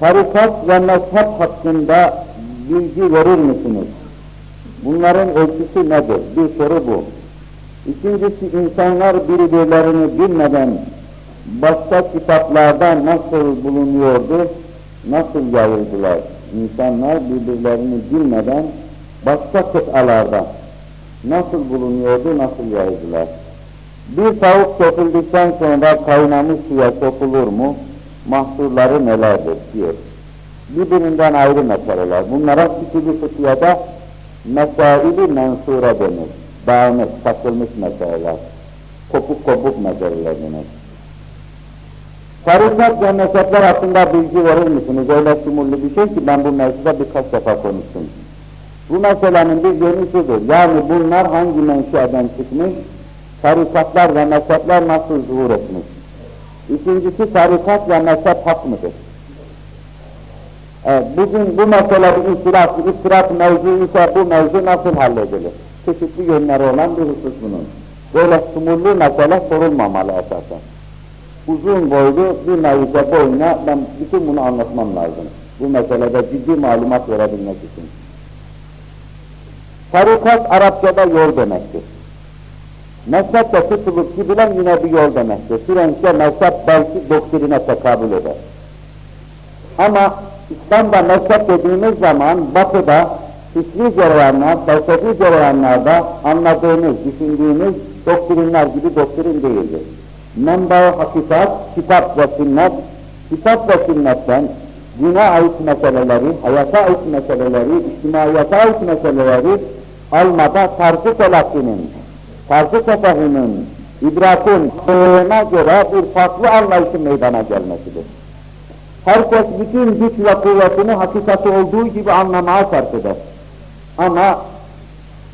tarikat ve mezhep hakkında bilgi verir misiniz? Bunların ölçüsü nedir? Bir soru bu. İkincisi insanlar birbirlerini bilmeden başka kitaplarda nasıl bulunuyordu, nasıl yayıldılar? İnsanlar birbirlerini bilmeden başka kıtalarda nasıl bulunuyordu, nasıl yayıldılar? Bir tavuk sokildikten sonra kaynamış suya sokulur mu? Mahsurları nelerdir diyor. Birbirinden ayrı meseleler. Bunlara küçülü fıkhiyada mesaili mensura denir. Dağınık, sakılmış meseleler. Kopuk kopuk meseleler denir. Tarikat ve mezhepler hakkında bilgi verir misiniz? Öyle sumurlu bir şey ki ben bu mevzuda birkaç defa konuştum. Bu meselenin bir yönü şudur. Yani bunlar hangi menşeden çıkmış? Tarikatlar ve mezhepler nasıl zuhur etmiş? İkincisi tarikat ve mezhep hak mıdır? Evet, bugün bu mesele bir istirat, istirat mevzu ise bu mevzu nasıl halledilir? Çeşitli yönleri olan bir husus bunun. Böyle sumurlu mesele sorulmamalı esasen. Uzun boylu bir mevzuda boyuna ben bütün bunu anlatmam lazım. Bu meselede ciddi malumat verebilmek için. Tarikat Arapçada yol demektir. Mezhep de tutulup gidilen yine bir yol demektir. Frenççe mezhep belki doktrine tekabül eder. Ama İslam'da mezhep dediğimiz zaman batıda fikri cereyanlar, felsefi cereyanlarda anladığımız, düşündüğümüz doktrinler gibi doktrin değildir. Menba-ı hakikat, kitap ve sünnet, kitap ve sünnetten dine ait meseleleri, hayata ait meseleleri, içtimaiyata ait meseleleri almada tarzı telakkinin, tarzı tefehümün, idrakın, sığına göre bir farklı anlayışın meydana gelmesidir. Herkes bütün güç ve kuvvetini hakikati olduğu gibi anlamaya sarf eder. Ama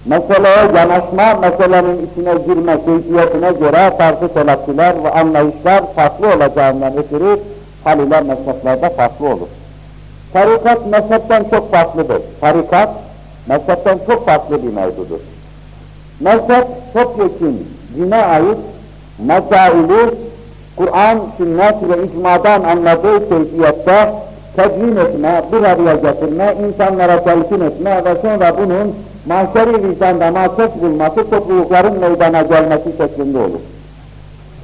meseleye yanaşma, meselenin içine girme keyfiyetine göre tarzı telakkiler ve anlayışlar farklı olacağından ötürü haliyle mezheplerde farklı olur. Tarikat mezhepten çok farklıdır. Tarikat mezhepten çok farklı bir mevzudur. Mezhep topyekun dine ait mesaili Kur'an, sünnet ve icmadan anladığı keyfiyette tedvin etme, bir araya getirme, insanlara telkin etme ve sonra bunun mahşeri vicdanda mahsus bulması, toplulukların meydana gelmesi şeklinde olur.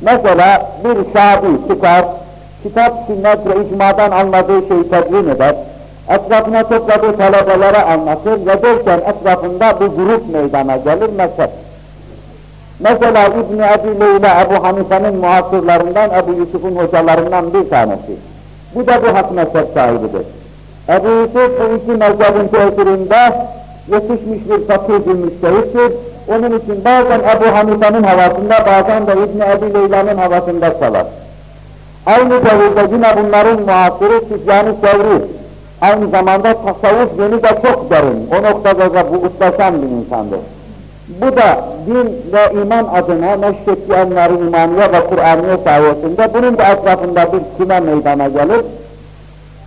Mesela bir şabi çıkar, kitap, sünnet ve icmadan anladığı şeyi tedvin eder, etrafına topladığı talebelere anlatır ve derken etrafında bir grup meydana gelir, mezhep. Mesela İbn-i Ebi Leyla Ebu Hanife'nin muhasırlarından Ebu Yusuf'un hocalarından bir tanesi. Bu da bu hak mezhep sahibidir. Ebu Yusuf bu iki mezhebin tesirinde yetişmiş bir fakir bir müştehittir. Onun için bazen Ebu Hanife'nin havasında bazen de İbn-i Ebi Leyla'nın havasında çalar. Aynı devirde yine bunların muhasırı Süfyan-ı Sevri. Aynı zamanda tasavvuf yönü de çok derin. O noktada da bu ustaşan bir insandır. Bu da din ve iman adına neşretli enler imaniye ve Kur'aniye sayesinde bunun da etrafında bir küme meydana gelir.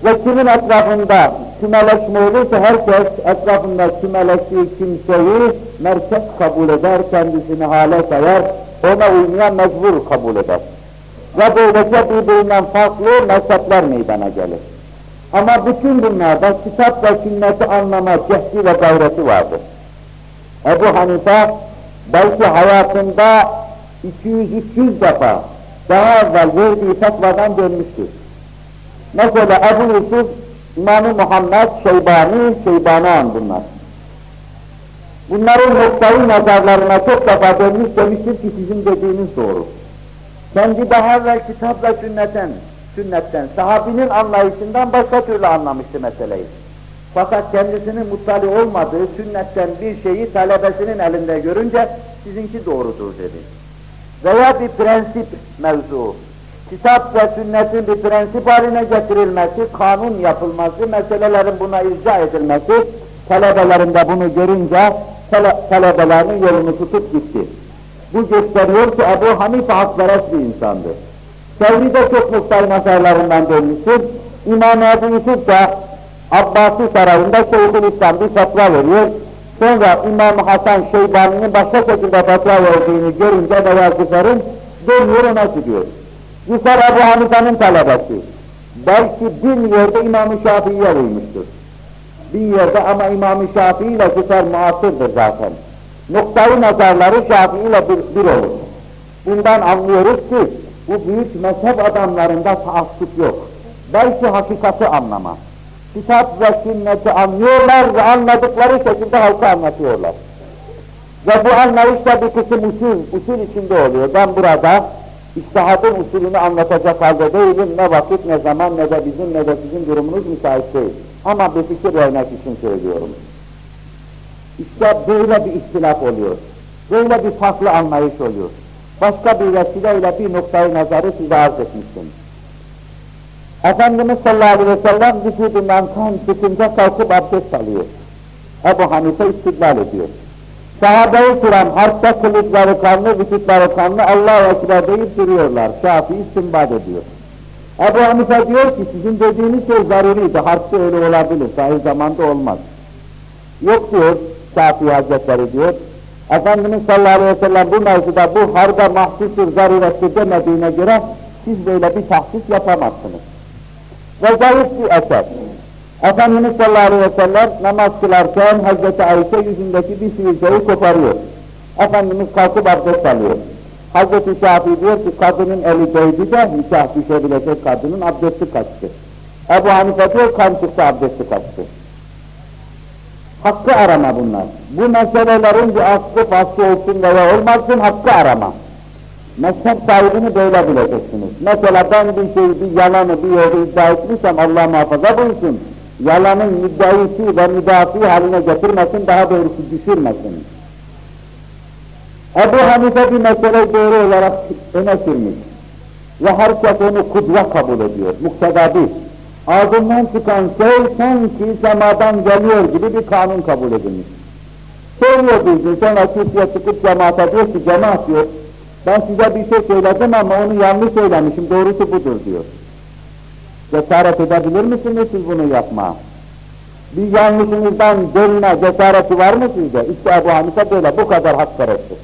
Ve kimin etrafında kümeleşme olursa herkes etrafında kümeleştiği kimseyi merkez kabul eder, kendisini hale sayar, ona uymaya mecbur kabul eder. Ve böylece birbirinden farklı mezhepler meydana gelir. Ama bütün bunlarda kitap ve sünneti anlama cehdi ve gayreti vardır. Ebu Hanife belki hayatında 200-300 defa daha evvel verdiği fetvadan dönmüştür. Mesela Ebu Yusuf, İmam-ı Muhammed, Şeybani, Şeybanan bunlar. Bunların noktayı nazarlarına çok defa dönmüş demiştir ki sizin dediğiniz doğru. Kendi daha evvel kitap ve sünnetten, sünnetten, sahabinin anlayışından başka türlü anlamıştı meseleyi. Fakat kendisinin muttali olmadığı sünnetten bir şeyi talebesinin elinde görünce sizinki doğrudur dedi. Veya bir prensip mevzu, kitap ve sünnetin bir prensip haline getirilmesi, kanun yapılması, meselelerin buna irca edilmesi, talebelerin de bunu görünce tale talebelerinin yolunu tutup gitti. Bu gösteriyor ki Ebu Hanife hakperest bir insandı. Sevri de çok muhtar nazarlarından dönmüştür. İmam Ebu Yusuf da Abbasi Sarayı'nda Şeyhül İslam bir fetva veriyor. Sonra İmam Hasan Şeybani'nin başka şekilde fetva verdiğini görünce veya Züfer'in dönüyor ona gidiyor. Züfer Ebu Hanife'nin talebesi. Belki bin yerde İmam-ı Şafii'ye uymuştur. Bin yerde ama İmam-ı Şafii ile süper muasırdır zaten. Noktayı nazarları Şafii ile bir, bir olur. Bundan anlıyoruz ki bu büyük mezhep adamlarında taassüp yok. Belki hakikati anlama. Kitap ve sünneti anlıyorlar ve anladıkları şekilde halka anlatıyorlar. Ve bu anlayışta bir kısım usul, usul içinde oluyor. Ben burada İçtihadın usulünü anlatacak halde değilim. Ne vakit, ne zaman, ne de bizim, ne de sizin durumunuz müsait değil. Ama bir fikir vermek için söylüyorum. İşte böyle bir ihtilaf oluyor. Böyle bir farklı anlayış oluyor. Başka bir vesileyle bir noktayı nazarı size arz etmiştim. Efendimiz sallallahu aleyhi ve sellem vücudundan kan çıkınca kalkıp abdest alıyor. Ebu Hanife istidlal ediyor. Sahabe-i kiram harpta kılıçları kanlı, vücutları kanlı, Allah-u Ekber deyip duruyorlar. Şafii istinbat ediyor. Ebu Hanife diyor ki sizin dediğiniz şey zaruriydi, harpta öyle olabilir, sahih zamanda olmaz. Yok diyor Şafii Hazretleri diyor. Efendimiz sallallahu aleyhi ve sellem bu mevzuda bu harda mahsustur, zarurettir demediğine göre siz böyle bir tahsis yapamazsınız. Ve zayıf bir eser. Efendimiz sallallahu aleyhi ve sellem namaz kılarken Hazreti Ayşe yüzündeki bir sivilceyi koparıyor. Efendimiz kalkıp abdest alıyor. Hazreti Şafii diyor ki kadının eli değdi de nikah düşebilecek kadının abdesti kaçtı. Ebu Hanife diyor kan çıktı abdesti kaçtı. Hakkı arama bunlar. Bu meselelerin bir aslı faslı olsun veya olmazsın hakkı arama. Mezhep sahibini böyle bileceksiniz. Mesela ben bir şeyi, bir yalanı bir yerde iddia etmişsem Allah muhafaza buyursun yalanın müddaisi ve müdafi haline getirmesin, daha doğrusu düşürmesin. Ebu Hanife bir meseleyi doğru olarak öne sürmüş. Ve herkes onu kudva kabul ediyor, mukteda bir. Ağzından çıkan şey sanki semadan geliyor gibi bir kanun kabul edilmiş. Söylüyor bir gün, sonra kürsüye çıkıp cemaate diyor ki, cemaat diyor, ben size bir şey söyledim ama onu yanlış söylemişim, doğrusu budur diyor. Cesaret edebilir misiniz siz bunu yapma? Bir yanlışınızdan dönme cesareti var mı sizde? İşte Ebu Hanife böyle, bu kadar hak peresttir.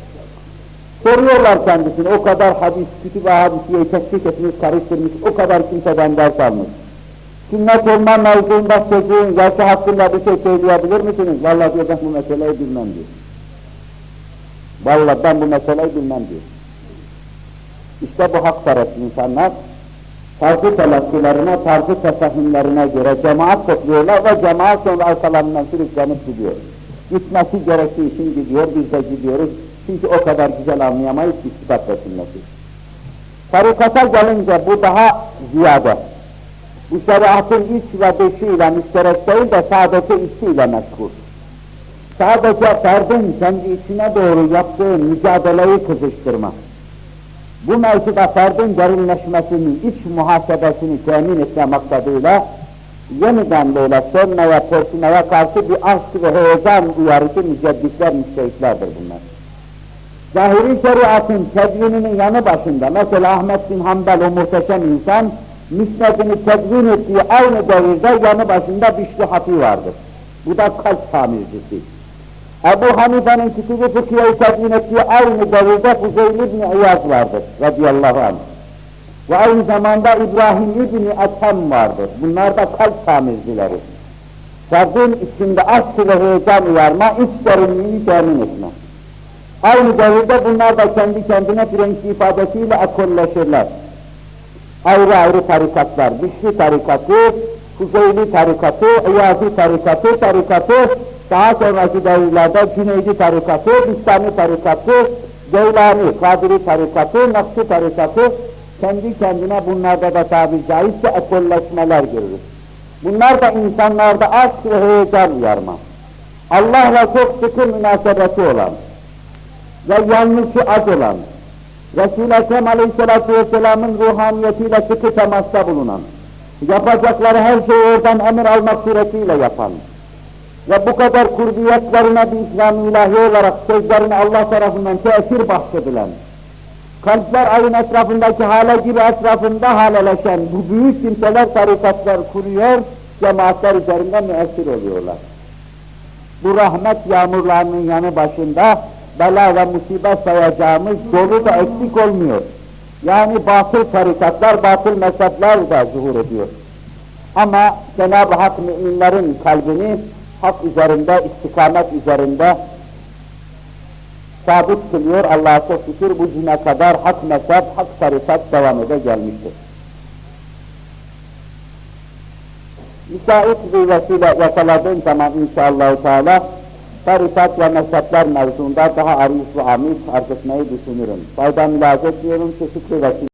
Soruyorlar kendisine, o kadar hadis, kütüb-i hadisiyeyi tetkik etmiş, karıştırmış, o kadar kimseden ders almış. Sünnet olma mevzuunda çocuğun yaşı hakkında bir şey söyleyebilir misiniz? Vallahi diyor ben bu meseleyi bilmem diyor. Vallahi ben bu meseleyi bilmem diyor. İşte bu hakperest insanlar farklı telakkilerine, farklı tefahümlerine göre cemaat topluyorlar ve cemaat sonra arkalarından sürüklenip gidiyor. Gitmesi gerektiği için gidiyor, biz de gidiyoruz. Çünkü o kadar güzel anlayamayız ki kitap ve. Tarikata gelince bu daha ziyade. Bu şeriatın iç ve dışıyla müşterek değil de sadece içiyle meşgul. Sadece ferdin kendi içine doğru yaptığı mücadeleyi kızıştırmak bu mevzuda ferdin derinleşmesini, iç muhasebesini temin etme maksadıyla yeniden böyle sönmeye, personaya karşı bir aşk ve heyecan uyarıcı mücedditler, müştehitlerdir bunlar. Zahiri şeriatın tedvininin yanı başında, mesela Ahmet bin Hanbel o muhteşem insan, müsnedini tedvin ettiği aynı devirde yanı başında Bişri Hafi vardır. Bu da kalp tamircisi. Ebu Hanife'nin kütübü fıkhiyeyi tedvin ettiği aynı devirde Fuzeyl İbni İyaz vardır radıyallahu anh. Ve aynı zamanda İbrahim İbni Ethem vardır. Bunlar da kalp tamircileri. Ferdin içinde aşk ve heyecan uyarma, iç derinliğini temin etme. Aynı devirde bunlar da kendi kendine frenk ifadesiyle ekolleşirler. Ayrı ayrı tarikatlar, Bişri tarikatı, Fuzeyli tarikatı, İyazi tarikatı, tarikatı, daha sonraki devirlerde Cüneydi tarikatı, Bistani tarikatı, Geylani, Kadiri tarikatı, Nakşi tarikatı, kendi kendine bunlarda da tabi caizse ekolleşmeler görürüz. Bunlar da insanlarda aşk ve heyecan uyarma. Allah'la çok sıkı münasebeti olan ve yanlışı az olan, Resul-i Ekrem Aleyhisselatü Vesselam'ın ruhaniyetiyle sıkı temasta bulunan, yapacakları her şeyi oradan emir almak suretiyle yapan, ve bu kadar kurbiyetlerine bir İslam ilahi olarak sözlerine Allah tarafından tesir bahşedilen, kalpler ayın etrafındaki hale gibi etrafında haleleşen bu büyük kimseler tarikatlar kuruyor, cemaatler üzerinde müessir oluyorlar. Bu rahmet yağmurlarının yanı başında bela ve musibet sayacağımız dolu da eksik olmuyor. Yani batıl tarikatlar, batıl mezhepler de zuhur ediyor. Ama Cenab-ı Hak müminlerin kalbini hak üzerinde, istikamet üzerinde sabit kılıyor. Allah'a çok şükür bu güne kadar hak mezhep, hak tarikat devam ede gelmiştir. Müsait bir vesile yakaladığım zaman inşallah Teala tarikat ve mezhepler mevzuunda daha arif ve amik arz etmeyi düşünürüm. Fayda mülazet etmiyorum, çeşitli vesile